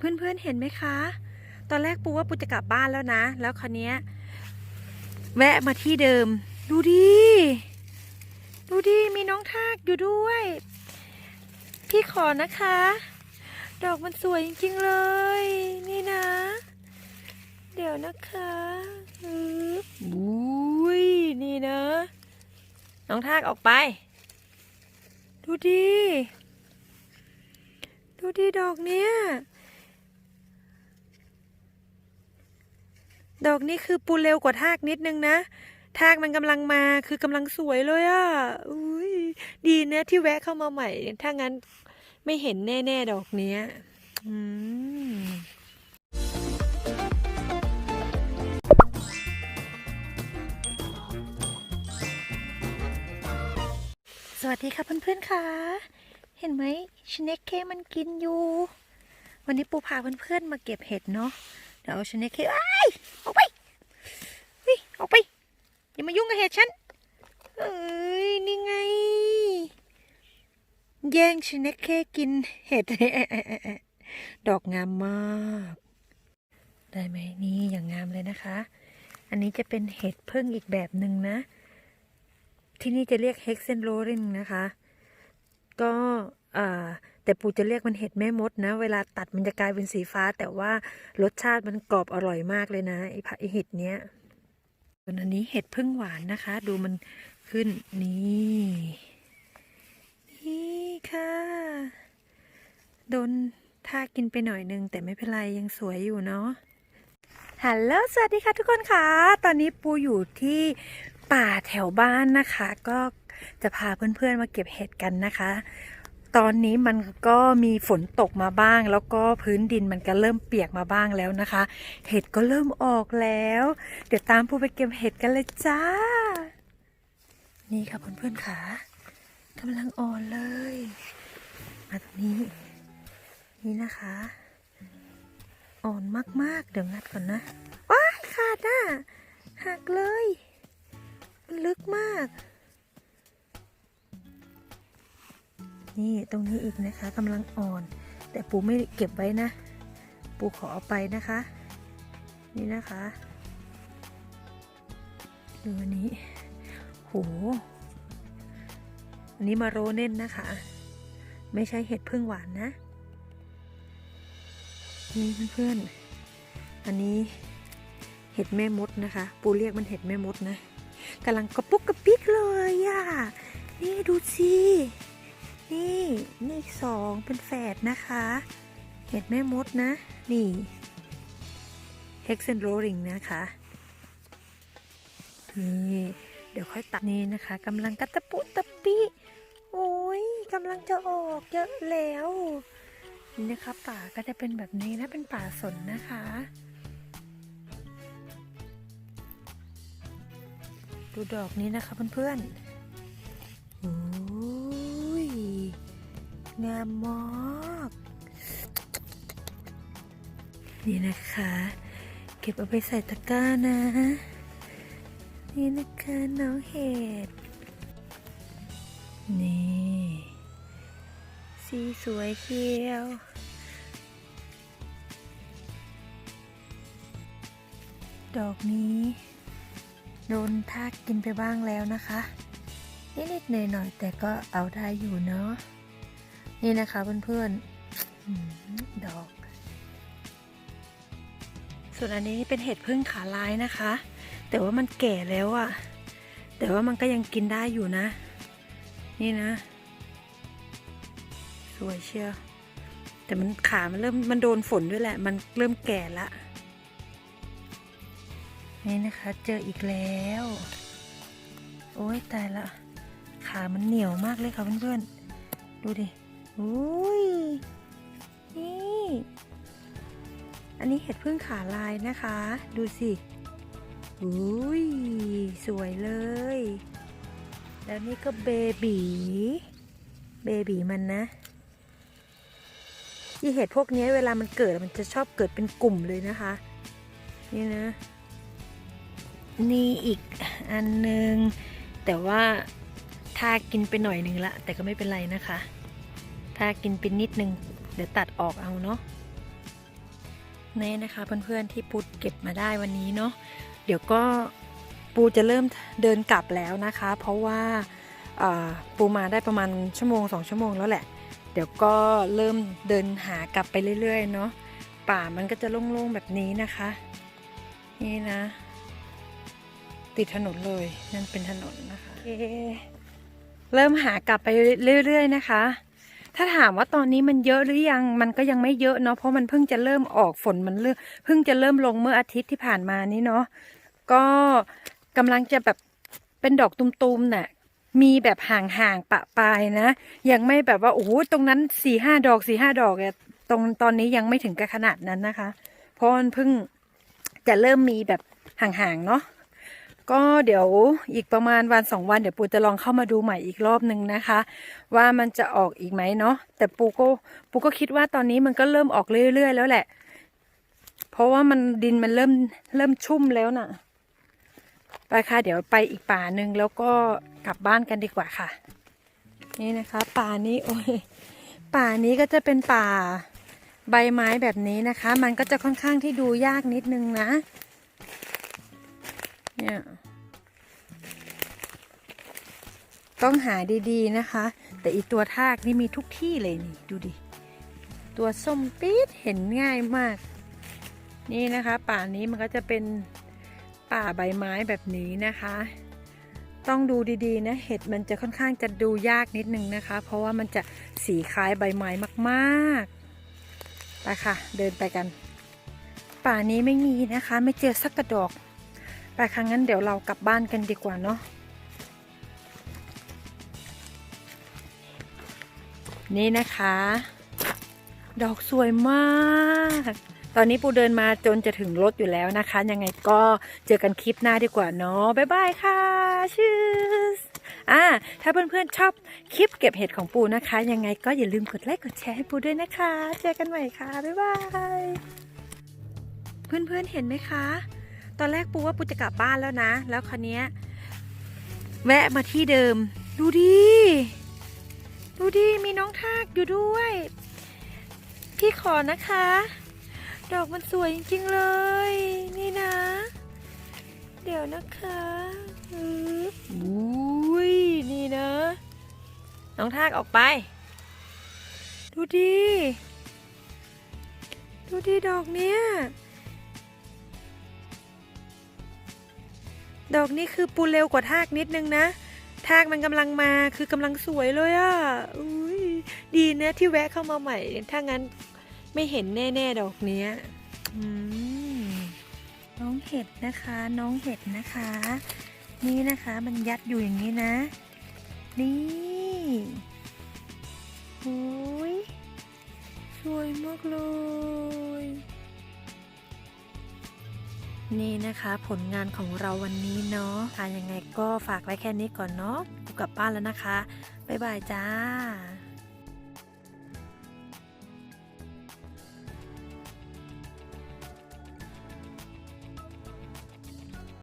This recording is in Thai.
เพื่อนๆเห็นไหมคะ ตอนแรกปูว่าปูจะกลับบ้านแล้วนะ แล้วคราวนี้ยแวะมาที่เดิม ดูดิ ดูดิ มีน้องทากอยู่ด้วย พี่ขอนะคะ ดอกมันสวยจริงๆเลย นี่นะ เดี๋ยวนะคะอุ้ยนี่นะ น้องทากออกไป ดูดิ ดูดิดอกเนี้ย ดอกนี้คือปูเร็วกว่าทากนิดนึงนะ ทากมันกำลังมาคือกำลังสวยเลยอะ่ะอุ้ยดีเนะที่แวะเข้ามาใหม่ ถ้างั้นไม่เห็นแน่ ๆ ดอกเนี้ย อืมสวัสดีค่ะเพื่อนๆค่ะ เห็นไหมชเนกเคมันกินอยู่ วันนี้ปูพาเพื่อนๆมาเก็บเห็ดเนาะเดี๋ยวเอาชเนกเคไอ้ยออกไปเฮ้ยออกไป อย่ามายุ่งกับเห็ด ฉัน เอ้ย นี่ไง แย่งชเนกเคกินเห็ด ดอกงามมาก ได้ไหมนี่อย่างงามเลยนะคะ อันนี้จะเป็นเห็ดพึ่งอีกแบบหนึ่งนะ ที่นี่จะเรียกเฮกเซนโรริงนะคะ ก็แต่ปู่จะเรียกมันเห็ดแม่มดนะ เวลาตัดมันจะกลายเป็นสีฟ้า แต่ว่ารสชาติมันกรอบอร่อยมากเลยนะไอ้ผักไอ้เห็ดเนี้ย วนอันนี้เห็ดพึ่งหวานนะคะ ดูมันขึ้นนี่นี่ค่ะ โดนท่ากินไปหน่อยนึง แต่ไม่เป็นไรยังสวยอยู่เนาะฮัลโหลสวัสดีค่ะทุกคนค่ะ ตอนนี้ปูอยู่ที่ป่าแถวบ้านนะคะ ก็จะพาเพื่อนๆมาเก็บเห็ดกันนะคะ ตอนนี้มันก็มีฝนตกมาบ้าง แล้วก็พื้นดินมันก็เริ่มเปียกมาบ้างแล้วนะคะ เห็ดก็เริ่มออกแล้ว เดี๋ยวตามปูไปเก็บเห็ดกันเลยจ้า นี่ค่ะเพื่อนๆค่ะกำลังอ่อนเลย มาตรงนี้ นี่นะคะ อ่อนมากๆ เดี๋ยวงัดก่อนนะว้ายขาดอะหักเลย ลึกมาก นี่ตรงนี้อีกนะคะกำลังอ่อน แต่ปูไม่เก็บไว้นะ ปูขอเอาไปนะคะ นี่นะคะดูอันนี้โหอันนี้มาโรเน่นนะคะ ไม่ใช่เห็ดพึ่งหวานนะ นี่เพื่อนๆ อันนี้เห็ดแม่มดนะคะ ปูเรียกมันเห็ดแม่มดนะกำลังกระปุกกระปิกเลยอะ่ะ นี่ดูสิ นี่นี่อีกสองเป็นแฝดนะคะ เห็ดแม่มดนะ นี่เฮกเซนโรริงนะคะ นี่เดี๋ยวค่อยตัดนี่นะคะกำลังกระตะปุตะปิโอ้ยกำลังจะออกเยอะแล้วนี่นะคะป่าก็จะเป็นแบบนี้นะเป็นป่าสนนะคะ ดูดอกนี้นะคะเพื่อนๆ งามมาก นี่นะคะ เก็บเอาไปใส่ตะกร้านะ นี่นะคะน้องเห็ด นี่ สีสวยเชียวดอกนี้โดนทากกินไปบ้างแล้วนะคะ นิดๆหน่อยๆแต่ก็เอาได้อยู่เนาะ นี่นะคะเพื่อนๆดอก ส่วนอันนี้เป็นเห็ดพึ่งขาลายนะคะ แต่ว่ามันแก่แล้วอะแต่ว่ามันก็ยังกินได้อยู่นะ นี่นะ สวยเชียวแต่มันขามันเริ่มมันโดนฝนด้วยแหละ มันเริ่มแก่ละ นี่นะคะ เจออีกแล้ว โอ้ยตายละ ขามันเหนียวมากเลยค่ะเพื่อนๆ ดูดิ อุ้ย นี่ อันนี้เห็ดพึ่งขาลายนะคะ ดูสิอุ้ย สวยเลย แล้วนี่ก็เบบีเบบีมันนะที่เห็ดพวกนี้เวลามันเกิดมันจะชอบเกิดเป็นกลุ่มเลยนะคะ นี่นะ นี่อีกอันหนึ่งแต่ว่าถ้ากินไปหน่อยหนึ่งละ แต่ก็ไม่เป็นไรนะคะ้ากินไปนิดนึง เดี๋ยวตัดออกเอาเนาะนี่นะคะเพื่อนๆที่ปูเก็บมาได้วันนี้เนาะเดี๋ยวก็ปูจะเริ่มเดินกลับแล้วนะคะ เพราะว่าปูมาได้ประมาณชั่วโมงสองชั่วโมงแล้วแหละ เดี๋ยวก็เริ่มเดินหากลับไปเรื่อยๆเนาะป่ามันก็จะโล่งๆแบบนี้นะคะ นี่นะ ติดถนนเลยนั่นเป็นถนนนะคะเเริ่มหากลับไปเรื่อยๆนะคะ ถ้าถามว่าตอนนี้มันเยอะหรือยังมันก็ยังไม่เยอะเนาะเพราะมันเพิ่งจะเริ่มออกฝนมันเริ่มเพิ่งจะเริ่มลงเมื่ออาทิตย์ที่ผ่านมานี้เนาะก็กำลังจะแบบเป็นดอกตุมๆน่ะมีแบบห่างๆปะปลายนะ ยังไม่แบบว่าโอ้โหตรงนั้นสี่ห้าดอกสี่ห้าดอกอะตรงตอนนี้ยังไม่ถึงกับขนาดนั้นนะคะ เพราะมันเพิ่งจะเริ่มมีแบบห่างๆเนาะ ก็เดี๋ยวอีกประมาณวันสองวันเดี๋ยวปูจะลองเข้ามาดูใหม่อีกรอบหนึ่งนะคะ ว่ามันจะออกอีกไหมเนาะแต่ปูก็ปูก็คิดว่าตอนนี้มันก็เริ่มออกเรื่อยๆแล้วแหละ เพราะว่ามันดินมันเริ่มเริ่มชุ่มแล้วน่ะไปค่ะเดี๋ยวไปอีกป่าหนึ่งแล้วก็กลับบ้านกันดีกว่าค่ะ นี่นะคะ ป่านี้โอ้ยป่านี้ก็จะเป็นป่าใบไม้แบบนี้นะคะ มันก็จะค่อนข้างที่ดูยากนิดนึงนะ เนี่ย ต้องหาดีๆนะคะ แต่อีตัวทากนี่มีทุกที่เลยนี่ ดูดิ ตัวส้มปี๊ดเห็นง่ายมาก นี่นะคะ ป่านี้มันก็จะเป็นป่าใบไม้แบบนี้นะคะ ต้องดูดีๆนะ เห็ดมันจะค่อนข้างจะดูยากนิดนึงนะคะ เพราะว่ามันจะสีคล้ายใบไม้มากๆไปค่ะ เดินไปกัน ป่านี้ไม่มีนะคะ ไม่เจอสักกระดอก ไปครั้งนั้นเดี๋ยวเรากลับบ้านกันดีกว่าเนาะนี่นะคะ ดอกสวยมาก ตอนนี้ปูเดินมาจนจะถึงรถอยู่แล้วนะคะ ยังไงก็เจอกันคลิปหน้าดีกว่าเนาะบ๊ายบายค่ะชื่ออ่าถ้าเพื่อนๆชอบคลิปเก็บเห็ดของปูนะคะ ยังไงก็อย่าลืมกดไลค์กดแชร์ให้ปูด้วยนะคะ เจอกันใหม่ค่ะ บ๊ายบาย เพื่อนๆเห็นไหมคะ ตอนแรกปูว่าปูจะกลับบ้านแล้วนะ แล้วคราวนี้ยแวะมาที่เดิม ดูดิ ดูดิ มีน้องทากอยู่ด้วย พี่ขอนะคะ ดอกมันสวยจริงๆเลย นี่นะ เดี๋ยวนะคะอุ้ยนี่นะ น้องทากออกไป ดูดิ ดูดิดอกเนี้ย ดอกนี้คือปูเร็วกว่าทากนิดนึงนะ ทากมันกำลังมาคือกำลังสวยเลยอะ่ะอุ้ยดีนะที่แวะเข้ามาใหม่ ถ้างั้นไม่เห็นแน่ ๆ ดอกเนี้ยน้องเห็ดนะคะ น้องเห็ดนะคะ นี่นะคะมันยัดอยู่อย่างนี้นะ นี่โอ้ยสวยมากเลย นี่นะคะผลงานของเราวันนี้เนาะค่ะยังไงก็ฝากไว้แค่นี้ก่อนเนาะกูกลับบ้านแล้วนะคะ บ๊ายบายจ้า